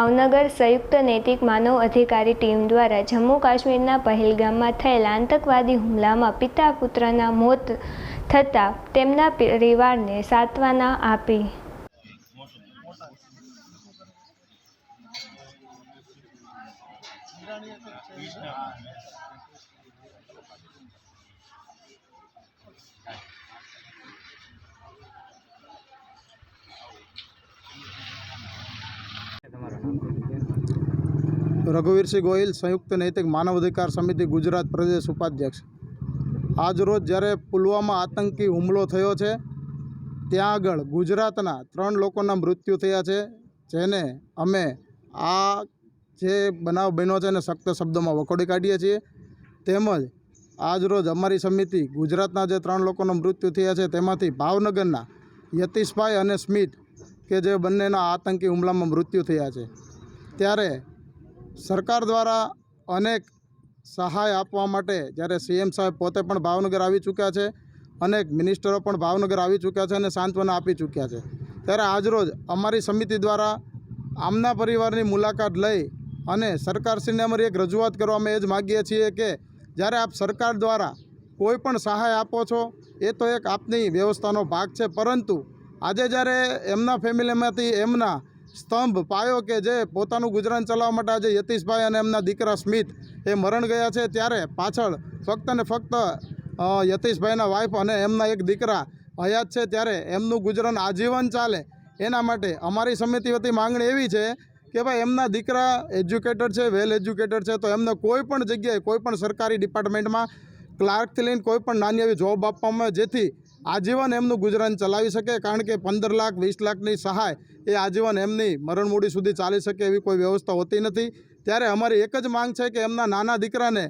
ભાવનગર સંયુક્ત નૈતિક માનવ અધિકારી ટીમ દ્વારા જમ્મુ કાશ્મીરના પહેલગામમાં થયેલા આતંકવાદી હુમલામાં પિતા પુત્રના મોત થતાં તેમના પરિવારને સાંત્વના આપી. રઘુવીરસિંહ ગોહિલ, સંયુક્ત નૈતિક માનવ અધિકાર સમિતિ, ગુજરાત પ્રદેશ ઉપાધ્યક્ષ. આજરોજ જ્યારે પુલવામા આતંકી હુમલો થયો છે, ત્યાં આગળ ગુજરાતના ત્રણ લોકોના મૃત્યુ થયા છે, જેને અમે આ જે બનાવ બન્યો છે એને સખ્ત શબ્દોમાં વખોડી કાઢીએ છીએ. તેમજ આજરોજ અમારી સમિતિ ગુજરાતના જે ત્રણ લોકોના મૃત્યુ થયા છે, તેમાંથી ભાવનગરના યતીશભાઈ અને સ્મિત કે જે બંનેના આતંકી હુમલામાં મૃત્યુ થયા છે. ત્યારે સરકાર દ્વારા અનેક સહાય આપવા માટે જ્યારે સીએમ સાહેબ પોતે પણ ભાવનગર આવી ચૂક્યા છે, અનેક મિનિસ્ટરો પણ ભાવનગર આવી ચૂક્યા છે અને સાંત્વના આપી ચૂક્યા છે. ત્યારે આજરોજ અમારી સમિતિ દ્વારા આમના પરિવારની મુલાકાત લઈ અને સરકારશ્રીને અમારી એક રજૂઆત કરવા અમે એ જ માગીએ છીએ કે જ્યારે આપ સરકાર દ્વારા કોઈ પણ સહાય આપો છો, એ તો એક આપની વ્યવસ્થાનો ભાગ છે, પરંતુ આજે જ્યારે એમના ફેમિલીમાંથી એમના સ્તંભ પાયો કે જે પોતાનું ગુજરાન ચલાવવા માટે આજે યતીશભાઈ અને એમના દીકરા સ્મિત એ મરણ ગયા છે, ત્યારે પાછળ ફક્ત ને ફક્ત યતીશભાઈના વાઈફ અને એમના એક દીકરા હયાત છે, ત્યારે એમનું ગુજરાન આજીવન ચાલે. એના માટે અમારી સમિતિ વતી માંગણી એવી છે કે ભાઈ, એમના દીકરા એજ્યુકેટેડ છે વેલ એજ્યુકેટેડ છે, તો એમને કોઈ પણ જગ્યાએ, કોઈ પણ સરકારી ડિપાર્ટમેન્ટમાં ક્લાર્કથી લઈને કોઈ પણ નાની એવી જોબ આપવામાં જેથી આજીવન એમનું ગુજરાન ચલાવી શકે કારણ કે પંદર લાખ, વીસ લાખની સહાય એ આજીવન એમની મરણમૂડી સુધી ચાલી શકે એવી કોઈ વ્યવસ્થા હોતી નથી. ત્યારે અમારી એક જ માંગ છે કે એમના નાના દીકરાને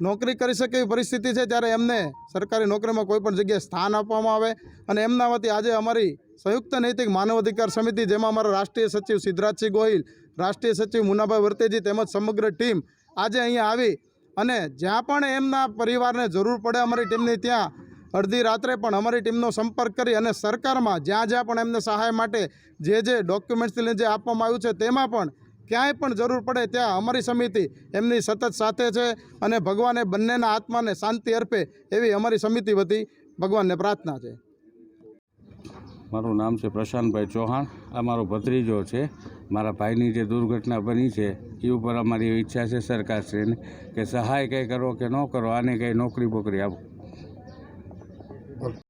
નોકરી કરી શકે એવી પરિસ્થિતિ છે ત્યારે એમને સરકારી નોકરીમાં કોઈપણ જગ્યાએ સ્થાન આપવામાં આવે. અને એમના વતી આજે અમારી સંયુક્ત નૈતિક માનવ અધિકાર સમિતિ, જેમાં અમારા રાષ્ટ્રીય સચિવ સિદ્ધરાજસિંહ ગોહિલ, રાષ્ટ્રીય સચિવ મુનાભાઈ વર્તેજી તેમજ સમગ્ર ટીમ આજે અહીંયા આવી. અને જ્યાં પણ એમના પરિવારને જરૂર પડે અમારી ટીમની ત્યાં અડધી રાત્રે પણ અમારી ટીમનો સંપર્ક કરી અને સરકારમાં જ્યાં જ્યાં પણ એમને સહાય માટે જે જે ડોક્યુમેન્ટ્સથી જે આપવામાં આવ્યું છે, તેમાં પણ ક્યાંય પણ જરૂર પડે ત્યાં અમારી સમિતિ એમની સતત સાથે છે અને ભગવાને બંનેના આત્માને શાંતિ અર્પે એવી અમારી સમિતિ વતી ભગવાનને પ્રાર્થના છે. મારું નામ છે પ્રશાંતભાઈ ચૌહાણ. આ મારો ભત્રીજો છે. મારા ભાઈની જે દુર્ઘટના બની છે, એ ઉપર અમારી ઈચ્છા છે સરકારશ્રીને કે સહાય કંઈ કરો કે ન કરો, આને કંઈ નોકરી બોકરી આપો. por